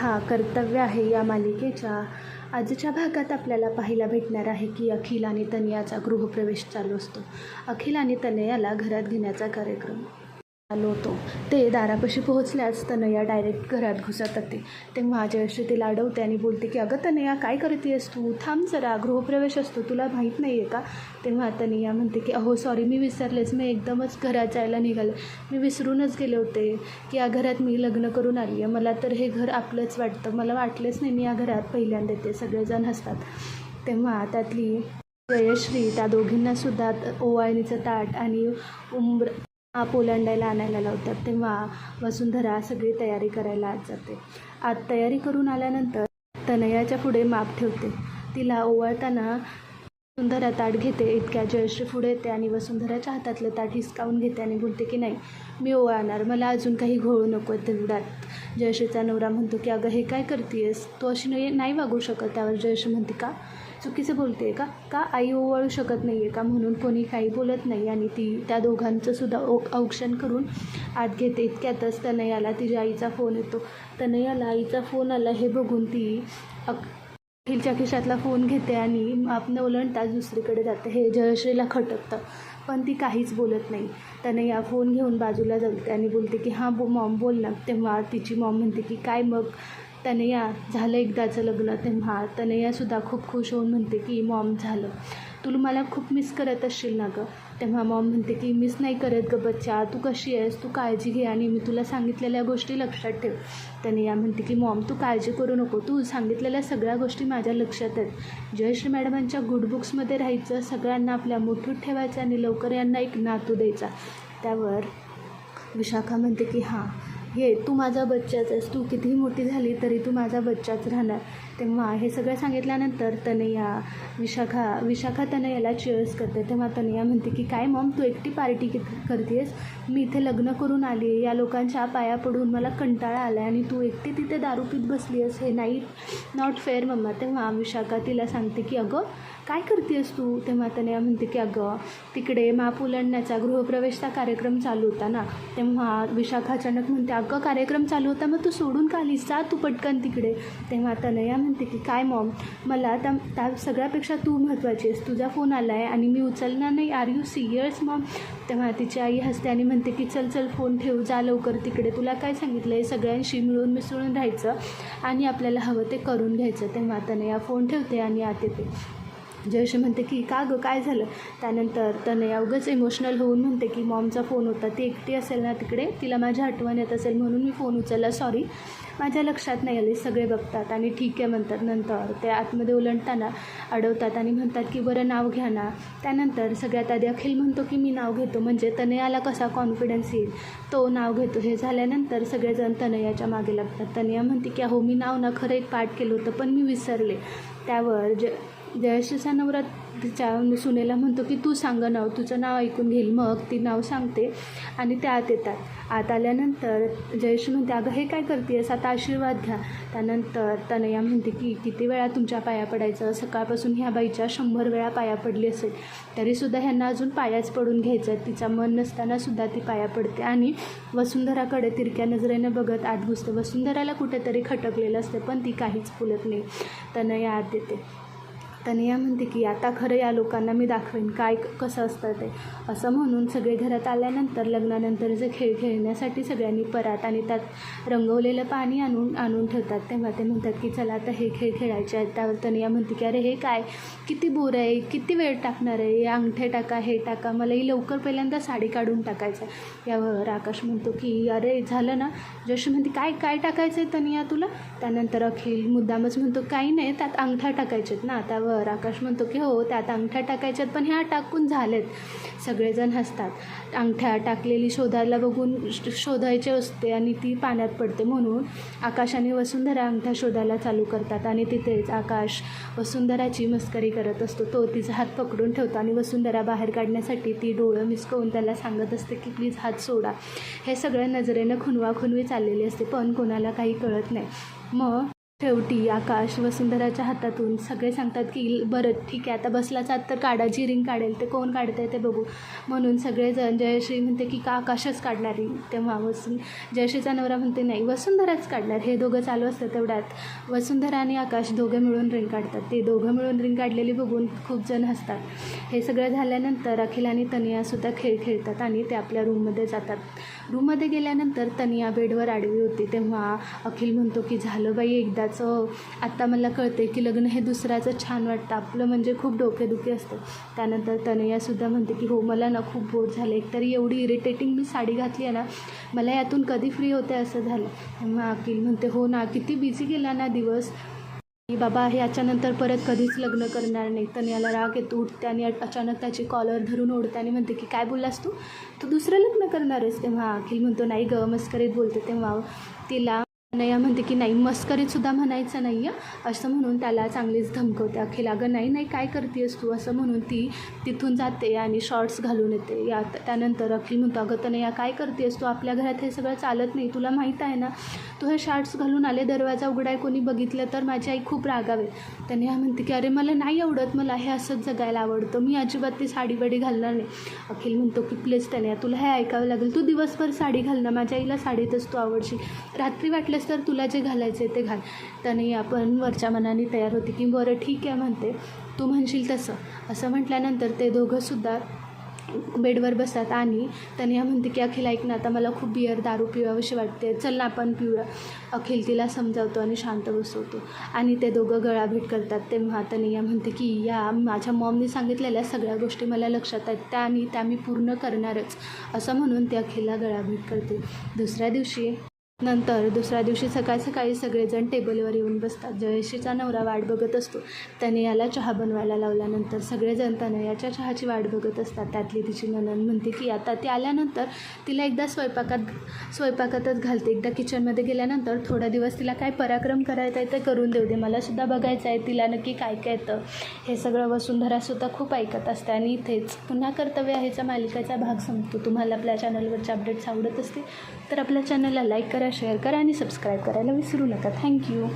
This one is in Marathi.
हा कर्तव्य आहे या मालिकेच्या. आजच्या भागात आपल्याला पाहायला भेटणार आहे की अखिल आणि तनयाचा गृहप्रवेश चालू असतो. अखिल आणि तनयाला घरात घेण्याचा कार्यक्रम. आलो होतो. ते दारापाशी पोहोचल्यास तनया डायरेक्ट घरात घुसत होते. तेव्हा जयश्री तिला अडवते आणि बोलते की अगं तनया काय करतेस तू? थांब जरा गृहप्रवेश असतो तुला माहीत नाही आहे का? तेव्हा तनया म्हणते की अहो सॉरी मी विसरलेच. मी एकदमच घरात जायला निघाले. मी विसरूनच गेले होते की या घरात मी लग्न करून आली आहे. मला तर हे घर आपलंच वाटतं. मला वाटलंच नाही मी या घरात पहिल्यांदा येते. सगळेजण हसतात. तेव्हा त्यातली जयश्री त्या दोघींनासुद्धा ओवाळणीचं ताट आणि उंबर पोलंडायला आणायला लावतात तेव्हा वसुंधरा सगळी तयारी करायला आत जाते. आत तयारी करून आल्यानंतर तनयाच्या पुढे माप ठेवते. तिला ओवाळताना वसुंधरा ताट घेते इतक्या जयश्री पुढे येते आणि वसुंधराच्या हातातलं ताट हिसकावून घेते आणि बोलते की नाही मी ओवाळणार मला अजून काही घोळू नको तेवढ्यात. जयश्रीचा नवरा म्हणतो की अगं हे काय करतेस तू अशी नाही नाही वागू शकत. त्यावर जयश्री म्हणते का? चुकीचं बोलते का? का आई ओवाळू शकत नाही आहे का? म्हणून कोणी काही बोलत नाही आणि ती त्या दोघांचं सुद्धा औक्षण करून आत घेते. इतक्यातच तनयाला तिच्या आईचा फोन येतो. तनयाला आईचा फोन आला हे बघून ती अक अखिलच्या खिशातला फोन घेते आणि आपण ओलंडताच दुसरीकडे जाते. हे जयश्रीला खटकतं पण ती काहीच बोलत नाही. तनया फोन घेऊन बाजूला जगते आणि बोलते की हां बो मॉम बोल ना. तेव्हा तिची मॉम म्हणते की काय मग? तनया झालं एकदाचं लग्न तेव्हा. तनयासुद्धा खूप खुश होऊन म्हणते की मॉम झालं. तू मला खूप मिस करत असशील ना गं? तेव्हा मॉम म्हणते की मिस नाही करत गं बच्चा. तू कशी आहेस? तू काळजी घे आणि मी तुला सांगितलेल्या गोष्टी लक्षात ठेव. तनया म्हणते की मॉम तू काळजी करू नको. तू सांगितलेल्या सगळ्या गोष्टी माझ्या लक्षात आहेत. जयश्री मॅडमांच्या गुड बुक्समध्ये राहायचं. सगळ्यांना आपल्या मुठीत ठेवायचं आणि लवकर यांना एक नातू द्यायचा. त्यावर विशाखा म्हणते की हां हे तू माझा बच्चाच आहेस. तू कितीही मोठी झाली तरी तू माझा बच्चाच राहणार. तेव्हा हे सगळं सांगितल्यानंतर तनया विशाखा विशाखा तनयाला चिअर्स करते. तेव्हा तनया म्हणते की काय मॉम तू एकटी पार्टी करतेस मी इथे लग्न करून आली आहे. या लोकांच्या पाया पडून मला कंटाळा आला आहे आणि तू एकटी तिथे दारू पीत बसली आहेस हे नाही नॉट फेअर मम्मा. तेव्हा विशाखा तिला सांगते की अगं काय करतेस तू? तेव्हा त्याने म्हणते की अगं तिकडे माप उलंडण्याचा गृहप्रवेशचा कार्यक्रम चालू होता ना तेव्हा विशाखा अचानक म्हणते अगं कार्यक्रम चालू होता मग तू सोडून का आलीस? जा तू पटकन तिकडे. तेव्हा तनया म्हणते की काय मॉम मला त्या त्या सगळ्यापेक्षा तू महत्त्वाची आहेस. तुझा फोन आला आहे आणि मी उचलणार नाही. Are you serious mom? तेव्हा तिची आई हसते आणि म्हणते की चल चल फोन ठेव जा लवकर तिकडे. तुला काय सांगितलं आहे सगळ्यांशी मिळून मिसळून राहायचं आणि आपल्याला हवं ते करून घ्यायचं. तेव्हा तनया फोन ठेवते आणि आत येते. जयश्री म्हणते की का गं काय झालं? त्यानंतर तनया अवघंच इमोशनल होऊन म्हणते की मॉमचा फोन होता ती एकटी असेल ना तिकडे तिला माझ्या आठवण येत असेल म्हणून मी फोन उचलला सॉरी माझ्या लक्षात नाही आली सगळे बघतात आणि ठीक आहे म्हणतात नंतर. ते आतमध्ये ओलंडताना अडवतात आणि म्हणतात की बरं नाव घ्या ना. त्यानंतर सगळ्यात आधी अखिल म्हणतो की मी नाव घेतो. म्हणजे तनयाला कसा कॉन्फिडन्स येईल तो नाव घेतो. हे झाल्यानंतर सगळेजण तनयाच्या मागे लागतात. तनया म्हणते की अहो मी नाव ना खरं एक पाठ केलं होतं पण मी विसरले. त्यावर ज जयश्रीचा नवरा तिच्या सुनेला म्हणतो की तू सांग नाव तुझं नाव ऐकून घेईल. मग ती नाव सांगते आणि त्या आत येतात. आत आल्यानंतर जयश्री म्हणते अगं हे काय करतेस आता आशीर्वाद घ्या. त्यानंतर तनया म्हणते की किती वेळा तुमच्या पाया पडायचं? सकाळपासून ह्या बाईच्या शंभर वेळा पाया पडली असेल. तरीसुद्धा ह्यांना अजून पायाच पडून घ्यायचं आहे तिचा मन नसतानासुद्धा ती पाया पडते आणि वसुंधराकडे तिरक्या नजरेनं बघत आत घुसते. वसुंधराला कुठेतरी खटकलेलं असते पण ती काहीच फुलत नाही. तनया आत येते. तनया म्हणते की आता खरं या लोकांना मी दाखवेन काय कसं असतं ते. असं म्हणून सगळे घरात आल्यानंतर लग्नानंतर जे खेळ खेळण्यासाठी सगळ्यांनी परात आणि त्यात रंगवलेलं पाणी आणून आणून ठेवतात तेव्हा ते म्हणतात की चला आता हे खेळ खेळायचे आहेत. त्यावर तनया म्हणते की अरे हे काय? किती बोर आहे? किती वेळ टाकणार आहे? अंगठे टाका हे टाका मलाही लवकर पहिल्यांदा साडी काढून टाकायचं आहे. यावर आकाश म्हणतो की अरे झालं ना? जश म्हणते काय काय टाकायचं आहे तनिया तुला? त्यानंतर अखिल मुद्दामच म्हणतो काही नाही त्यात अंगठा टाकायचे आहेत ना त्यावर आकाश म्हणतो की हो त्यात अंगठ्या टाकायच्यात पण ह्या टाकून झालेत. सगळेजण हसतात. अंगठ्या टाकलेली शोधायला बघून श- शोधायचे असते आणि ती पाण्यात पडते म्हणून आकाश आणि वसुंधरा अंगठ्या शोधायला चालू करतात आणि तिथेच आकाश वसुंधराची मस्करी करत असतो. तो तिचा हात पकडून ठेवतो आणि वसुंधरा बाहेर काढण्यासाठी ती डोळं मिसकवून त्याला सांगत असते की प्लीज हात सोडा. हे सगळं नजरेनं खुनवाखुनवी चाललेली असते पण कोणाला काही कळत नाही. मग शेवटी आकाश वसुंधराच्या हातातून सगळे सांगतात की बरं ठीक आहे आता बसलाच आत तर काढा जी रिंग काढेल ते कोण काढतंय ते बघू. म्हणून सगळेजण जयश्री म्हणते की का आकाशच काढणार रिंग तेव्हा वसुं जयश्रीचा नवरा म्हणते नाही वसुंधराच काढणार हे दोघं चालू असतं तेवढ्यात. वसुंधरा आणि आकाश दोघं मिळून रिंग काढतात. ते दोघं मिळून रिंग काढलेली बघून खूप जण हसतात. हे सगळं झाल्यानंतर अखिल आणि तनियासुद्धा खेळ खेळतात आणि ते आपल्या रूममध्ये जातात. रूममध्ये गेल्यानंतर तनिया बेडवर आडवी होती. तेव्हा अखिल म्हणतो की झालं बाई एकदाचं आत्ता मला कळते की लग्न हे दुसऱ्याचं छान वाटतं. आपलं म्हणजे खूप डोकेदुखी असतं. त्यानंतर तनयासुद्धा म्हणते की हो मला ना खूप बोर झालं एकतर एवढी इरिटेटिंग मी साडी घातली आहे ना मला यातून कधी फ्री होते असं झालं. तेव्हा अखिल म्हणते हो ना किती बिझी गेला ना दिवस. बाबा हे याच्यानंतर परत कधीच लग्न करणार नाही. तनयाला राग येतो उठते आणि अचानक त्याची कॉलर धरून ओढते आणि म्हणते की काय बोललास तू? तू दुसरं लग्न करणार आहेस. तेव्हा अखिल म्हणतो नाही ग मस्करीत बोलते. तेव्हा तिला नया म्हणते की नाही मस्करीतसुद्धा म्हणायचं नाही आहे असं म्हणून त्याला चांगलीच धमकवते. अखिल अगं नाही नाही काय करतेस तू? असं म्हणून ती तिथून जाते आणि शॉर्ट्स घालून येते. या त्यानंतर अखिल म्हणतो अगं तनया काय करतेस तू? आपल्या घरात हे सगळं चालत नाही. तुला माहीत आहे ना तू हे शॉर्ट्स घालून आले दरवाजा उघडाय कोणी बघितलं तर माझी आई खूप रागावे तनया म्हणते की अरे मला नाही आवडत. मला हे असंच जगायला आवडतं. मी अजिबात ती साडी घालणार नाही. अखिल म्हणतो की प्लीज तनया तुला हे ऐकावं लागेल. तू दिवसभर साडी घाल ना. माझ्या आईला साडीतच तू आवडशील. रात्री वाटलं वाटलंस तर तुला जे घालायचं आहे ते घाल. त्याने आपण वरच्या मनाने तयार होते की बरं ठीक आहे म्हणते. तू म्हणशील तसं. असं म्हटल्यानंतर ते दोघंसुद्धा बेडवर बसतात आणि तनिया म्हणते की अखिल ऐक ना आता मला खूप बिअर दारू पिवावीशी वाटते. चल ना आपण पिऊया. अखिल तिला समजावतो आणि शांत बसवतो. आणि ते दोघं गळाभेट करतात. तेव्हा तनिया म्हणते की या माझ्या मॉमने सांगितलेल्या सगळ्या गोष्टी मला लक्षात आहेत. त्या आणि त्या मी पूर्ण करणारच. असं म्हणून ते अखिलला गळाभेट करते. दुसऱ्या दिवशी नंतर दुसऱ्या दिवशी सकाळ सकाळी सगळेजण टेबलवर येऊन बसतात. जयश्रीचा नवरा वाट बघत असतो. त्याने याला चहा बनवायला लावल्यानंतर सगळेजण तनयाच्या चहाची वाट बघत असतात. त्यातली तिची ननन म्हणते की आता ती आल्यानंतर तिला एकदा स्वयंपाकात स्वयंपाकातच घालते. एकदा किचनमध्ये गेल्यानंतर थोडा दिवस तिला काय पराक्रम करायचा आहे ते करून देऊ दे. मलासुद्धा बघायचं आहे. तिला नक्की काय काय येतं. हे सगळं वसुंधरासुद्धा खूप ऐकत असते आणि इथेच पुन्हा कर्तव्य आहेचा मालिकेचा भाग संपतो. तुम्हाला आपल्या चॅनलवरचे अपडेट्स आवडत असतील तर आपल्या चॅनलला लाईक करा शेअर करा आणि सबस्क्राईब करायला विसरू नका. थँक्यू